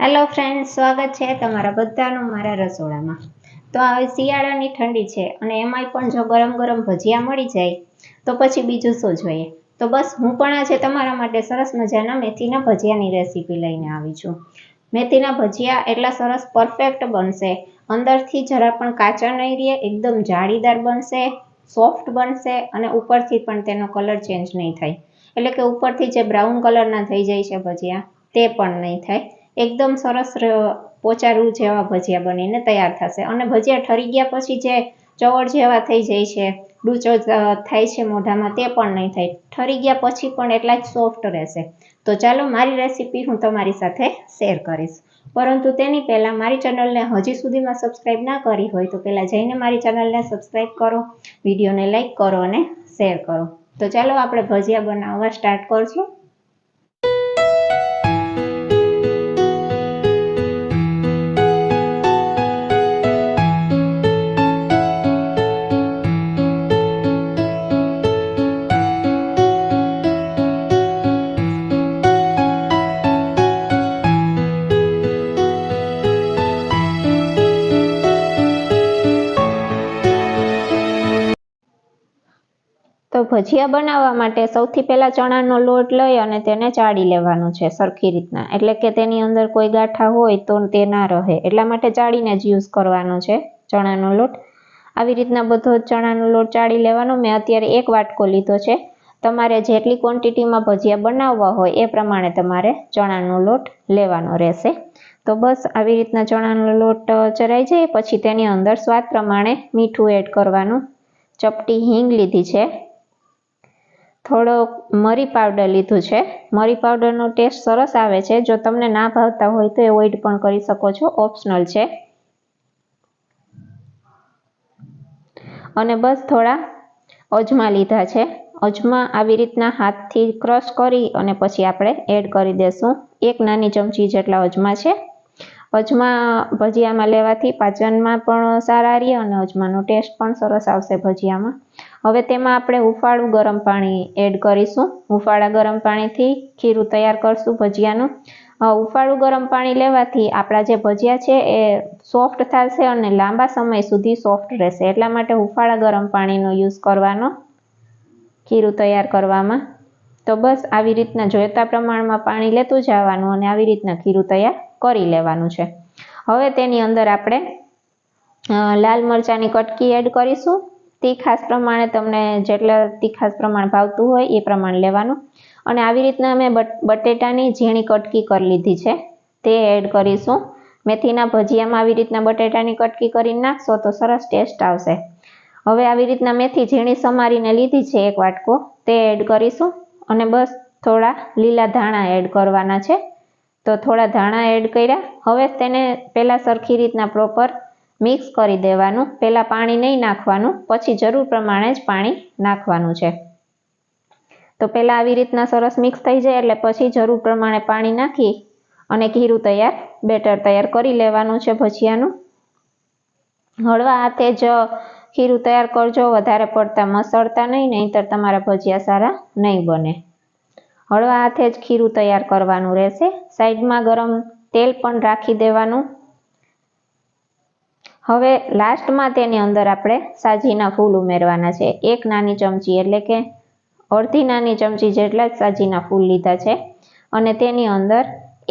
Hello friend સ્વાગત છે તમારા બધાનું મારા રસોડામાં. તો હવે શિયાળાની ઠંડી છે અને એમાંય પણ જો ગરમ ગરમ ભજીયા મળી જાય, તો પછી બીજું શું જોઈએ? તો બસ હું પણ આજે તમારા માટે સરસ મજાના મેથીના ભજીયાની રેસીપી લઈને આવી છું. મેથીના ભજીયા એટલા સરસ પરફેક્ટ બનશે. અંદરથી જરા પણ કાચા નહીં રહે, એકદમ જાળીદાર બનશે સોફ્ટ બનશે અને ઉપરથી પણ તેનો કલર ચેન્જ નહીં થાય. એટલે કે ઉપરથી જે બ્રાઉન કલરના થઈ જાય છે ભજીયા, તે પણ નહીં થાય. એકદમ સરસ પોચારું જેવા ભજીયા બનીને તૈયાર થશે. અને ભજીયા ઠરી ગયા પછી જે ચવળ જેવા થઈ જાય છે, ડૂચો થાય છે મોઢામાં તે પણ નહીં થાય. ઠરી ગયા પછી પણ એટલા જ સોફ્ટ રહેશે. તો ચાલો મારી રેસીપી હું તમારી સાથે શેર કરીશ. પરંતુ તેની પહેલાં મારી ચેનલને હજી સુધીમાં સબસ્ક્રાઈબ ના કરી હોય તો પહેલાં જઈને મારી ચેનલને સબસ્ક્રાઈબ કરો, વિડીયોને લાઈક કરો અને શેર કરો. તો ચાલો આપણે ભજીયા બનાવવા સ્ટાર્ટ કરશું. ભજીયા બનાવવા માટે સૌથી પહેલાં ચણાનો લોટ લઈ અને તેને ચાળી લેવાનો છે સરખી રીતના. એટલે કે તેની અંદર કોઈ ગાંઠા હોય તો તે ના રહે. એટલા માટે ચાળીને જ યુઝ કરવાનો છે ચણાનો લોટ. આવી રીતના બધો ચણાનો લોટ ચાળી લેવાનો. મેં અત્યારે એક વાટકો લીધો છે. તમારે જેટલી ક્વોન્ટિટીમાં ભજીયા બનાવવા હોય એ પ્રમાણે તમારે ચણાનો લોટ લેવાનો રહેશે. તો બસ આવી રીતના ચણાનો લોટ ચરાઈ જાય. પછી તેની અંદર સ્વાદ પ્રમાણે મીઠું એડ કરવાનું. ચપટી હિંગ લીધી છે. થોડો મરી પાવડર લીધું છે. મરી પાવડરનો ટેસ્ટ સરસ આવે છે. જો તમને ના ભાવતા હોય તો એવોઇડ પણ કરી શકો છો. ઓપ્શનલ છે. અને બસ થોડા અજમા લીધા છે. અજમા આવી રીતના હાથથી ક્રશ કરી અને પછી આપણે એડ કરી દેશું. એક નાની ચમચી જેટલા અજમા છે. અજમા ભજીયામાં લેવાથી પાચનમાં પણ સારા રહે અને અજમાનો ટેસ્ટ પણ સરસ આવશે ભજીયામાં. હવે તેમાં આપણે હુંફાળું ગરમ પાણી એડ કરીશું. હુંફાળા ગરમ પાણીથી ખીરું તૈયાર કરશું ભજીયાનું. હુંફાળું ગરમ પાણી લેવાથી આપણા જે ભજીયા છે એ સોફ્ટ થશે અને લાંબા સમય સુધી સોફ્ટ રહેશે. એટલા માટે હુંફાળા ગરમ પાણીનો યુઝ કરવાનો ખીરું તૈયાર કરવામાં. તો બસ આવી રીતના જોઈતા પ્રમાણમાં પાણી લેતું જવાનું અને આવી રીતના ખીરું તૈયાર કરી લેવાનું છે. હવે તેની અંદર આપણે લાલ મરચાંની કટકી એડ કરીશું. તીખાસ પ્રમાણે તમને જેટલા તીખાસ પ્રમાણ ભાવતું હોય એ પ્રમાણે લેવાનું. અને આવી રીતના મેં બટ- બટેટાની ઝીણી કટકી કરી લીધી છે. તે એડ કરીશું. મેથીના ભજીયામાં આવી રીતના બટેટાની કટકી કરીને નાખશો તો સરસ ટેસ્ટ આવશે. હવે આવી રીતના મેથી ઝીણી સમારીને લીધી છે એક વાટકો. તે એડ કરીશું. અને બસ થોડા લીલા ધાણા એડ કરવાના છે. તો થોડા ધાણા એડ કર્યા. હવે તેને પહેલાં સરખી રીતના પ્રોપર મિક્સ કરી દેવાનું. પહેલાં પાણી નહીં નાખવાનું, પછી જરૂર પ્રમાણે જ પાણી નાખવાનું છે. તો પહેલાં આવી રીતના સરસ મિક્સ થઈ જાય એટલે પછી જરૂર પ્રમાણે પાણી નાખી અને ઘીરું તૈયાર, બેટર તૈયાર કરી લેવાનું છે ભજીયાનું. હળવા હાથે જ ખીરું તૈયાર કરજો, વધારે પડતા મસળતા નહીં, નહીંતર તમારા ભજીયા સારા નહીં બને. હળવા હાથે જ ખીરું તૈયાર કરવાનું રહેશે. સાઈડમાં ગરમ તેલ પણ રાખી દેવાનું. હવે લાસ્ટમાં તેની અંદર આપણે સાજીના ફૂલ ઉમેરવાના છે. એક નાની ચમચી એટલે કે અડધી નાની ચમચી જેટલા જ સાજીના ફૂલ લીધા છે અને તેની અંદર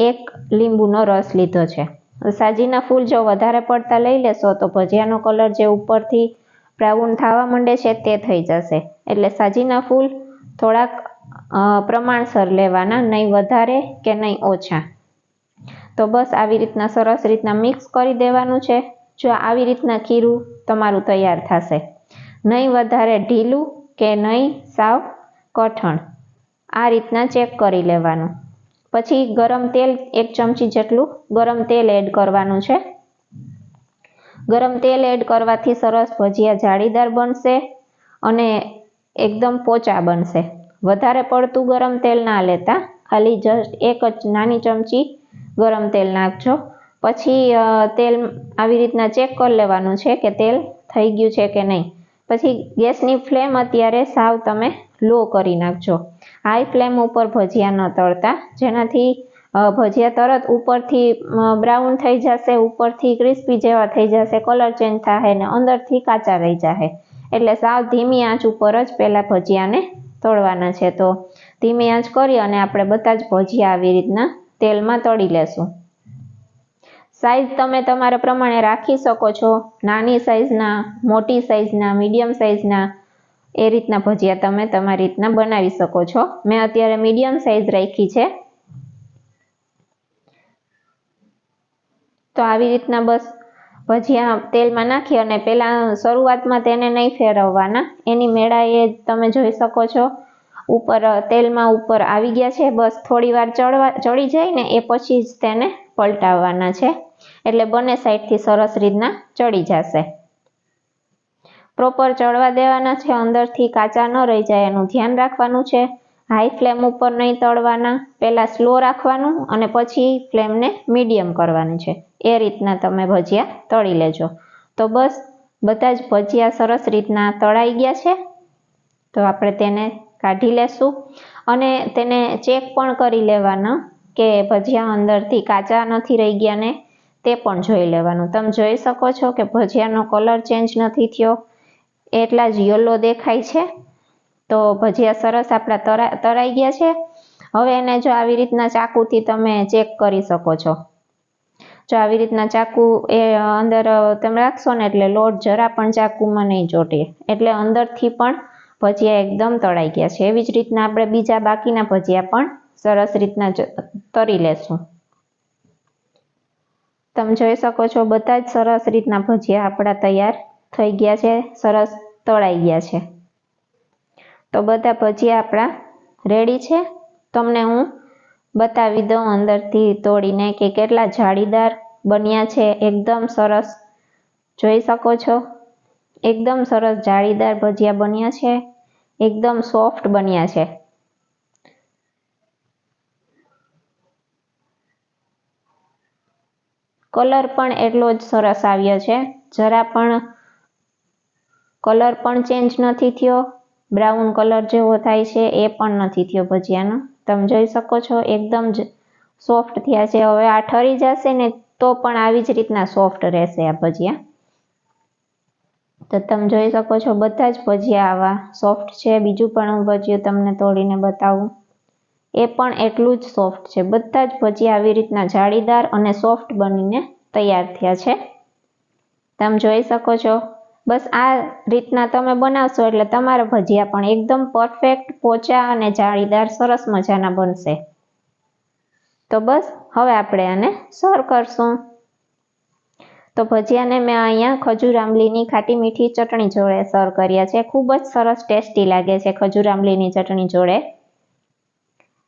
એક લીંબુનો રસ લીધો છે. સાજીના ફૂલ જો વધારે પડતા લઈ લેશો તો ભજીયાનો કલર જે ઉપરથી બ્રાઉન થવા માંડે છે તે થઈ જશે. એટલે સાજીના ફૂલ થોડાક પ્રમાણસર લેવાના, નહીં વધારે કે નહીં ઓછા. તો બસ આવી રીતના સરસ રીતના મિક્સ કરી દેવાનું છે. જો આવી રીતના ખીરું તમારું તૈયાર થશે. નહીં વધારે ઢીલું કે નહીં સાવ કઠણ. આ રીતના ચેક કરી લેવાનું. પછી ગરમ તેલ એક ચમચી જેટલું ગરમ તેલ એડ કરવાનું છે. ગરમ તેલ એડ કરવાથી સરસ ભજીયા જાળીદાર બનશે અને એકદમ પોચા બનશે. વધારે પડતું ગરમ તેલ ના લેતા ખાલી જસ્ટ એક જ નાની ચમચી ગરમ તેલ નાખજો. પછી તેલ આવી રીતના ચેક કરી લેવાનું છે કે તેલ થઈ ગયું છે કે નહીં. પછી ગેસની ફ્લેમ અત્યારે સાવ તમે લો કરી નાખજો. હાઈ ફ્લેમ ઉપર ભજીયા ન તળતા. જેનાથી ભજીયા તરત ઉપરથી બ્રાઉન થઈ જશે, ઉપરથી ક્રિસ્પી જેવા થઈ જશે, કલર ચેન્જ થાય ને અંદરથી કાચા રહી જશે એટલે સાવ ધીમી આંચ ઉપર જ પહેલાં ભજીયાને તળવાના છે. તો ધીમી આંચ કરી અને આપણે બધા જ ભજીયા આવી રીતના તેલમાં તળી લેશું. સાઈઝ તમે તમારા પ્રમાણે રાખી શકો છો. નાની સાઈઝના, મોટી સાઈઝના, મીડિયમ સાઈઝના, એ રીતના ભજીયા તમે તમારી રીતના બનાવી શકો છો. મેં અત્યારે મીડિયમ સાઈઝ રાખી છે. તો આવી રીતના બસ ભજીયા તેલમાં નાખી અને પહેલાં શરૂઆતમાં તેને નહીં ફેરવવાના. એની મેળાએ તમે જોઈ શકો છો. ઉપર, તેલમાં ઉપર આવી ગયા છે. બસ થોડી વાર ચડવા, ચડી જાય ને એ પછી જ તેને પલટાવવાના છે. એટલે બંને સાઈડથી સરસ રીતના ચડી જશે. પ્રોપર ચડવા દેવાના છે, અંદરથી કાચા ન રહી જાય એનું ધ્યાન રાખવાનું છે. હાઈ ફ્લેમ ઉપર નહીં તળવાના, પહેલાં સ્લો રાખવાનું અને પછી ફ્લેમને મીડિયમ કરવાની છે. એ રીતના તમે ભજીયા તળી લેજો. તો બસ, બધા જ ભજીયા સરસ રીતના તળાઈ ગયા છે. તો આપણે તેને કાઢી લેશું. અને તેને ચેક પણ કરી લેવાના કે ભજીયા અંદરથી કાચા નથી રહી ગયા ને તે પણ જોઈ લેવાનું. તમે જોઈ શકો છો કે ભજીયાનો કલર ચેન્જ નથી થયો. એટલા જ યલો દેખાય છે. તો ભજીયા સરસ આપણા તરા, તરાઈ ગયા છે. હવે એને જો આવી રીતના ચાકુથી તમે ચેક કરી શકો છો. જો આવી રીતના ચાકુ એ અંદર, તમે રાખશો ને એટલે લોટ જરા પણ ચાકુમાં નહીં ચોટે. એટલે અંદરથી પણ ભજીયા એકદમ તળાઈ ગયા છે. એવી જ રીતના આપણે બીજા બાકીના ભજીયા પણ સરસ રીતના તરી લેશું. તમે જોઈ શકો છો, બધા જ સરસ રીતના ભજીયા આપણા તૈયાર થઈ ગયા છે, સરસ તળાઈ ગયા છે. તો બધા ભજીયા આપણા રેડી છે. તમને હું બતાવી દઉં અંદરથી તોડીને કે કેટલા જાળીદાર બન્યા છે. એકદમ સરસ જોઈ શકો છો. એકદમ સરસ જાળીદાર ભજીયા બન્યા છે. એકદમ સોફ્ટ બન્યા છે. કલર પણ એટલો જ સરસ આવ્યો છે. જરા પણ કલર પણ ચેન્જ નથી થયો. બ્રાઉન કલર જેવો થાય છે એ પણ નથી થયો ભજીયાનો. તમે જોઈ શકો છો એકદમ જ સોફ્ટ થયા છે. હવે આ ઠરી જશે ને તો પણ આવી જ રીતના સોફ્ટ રહેશે આ ભજીયા. તો તમે જોઈ શકો છો બધા જ ભજીયા આવા સોફ્ટ છે. બીજું પણ હું ભજીયું તમને તોડીને બતાવું. એ પણ એટલું જ સોફ્ટ છે. બધા જ ભજીયા આવી રીતના જાળીદાર અને સોફ્ટ બનીને તૈયાર થયા છે. તમે જોઈ શકો છો. બસ આ રીતના તમે બનાવશો એટલે તમારા ભજીયા પણ એકદમ પરફેક્ટ પોચા અને જાળીદાર, સરસ મજાના બનશે. તો બસ, હવે આપણે આને સર્વ કરશું. તો ભજીયાને મેં અહીંયા ખજૂર આંબલીની ખાટી મીઠી ચટણી જોડે સર્વ કર્યા છે. ખૂબ જ સરસ ટેસ્ટી લાગે છે ખજૂર આંબલીની ચટણી જોડે.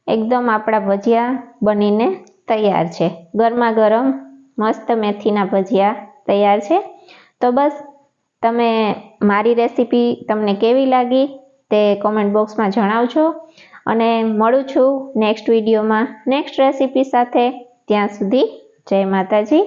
એકદમ આપણા ભજીયા બનીને તૈયાર છે. ગરમા ગરમ મસ્ત મેથીના ભજીયા તૈયાર છે. તો બસ, તમે મારી રેસીપી તમને કેવી લાગી તે કોમેન્ટ બોક્સમાં જણાવજો. અને મળું છું નેક્સ્ટ વિડીયોમાં નેક્સ્ટ રેસીપી સાથે. ત્યાં સુધી જય માતાજી.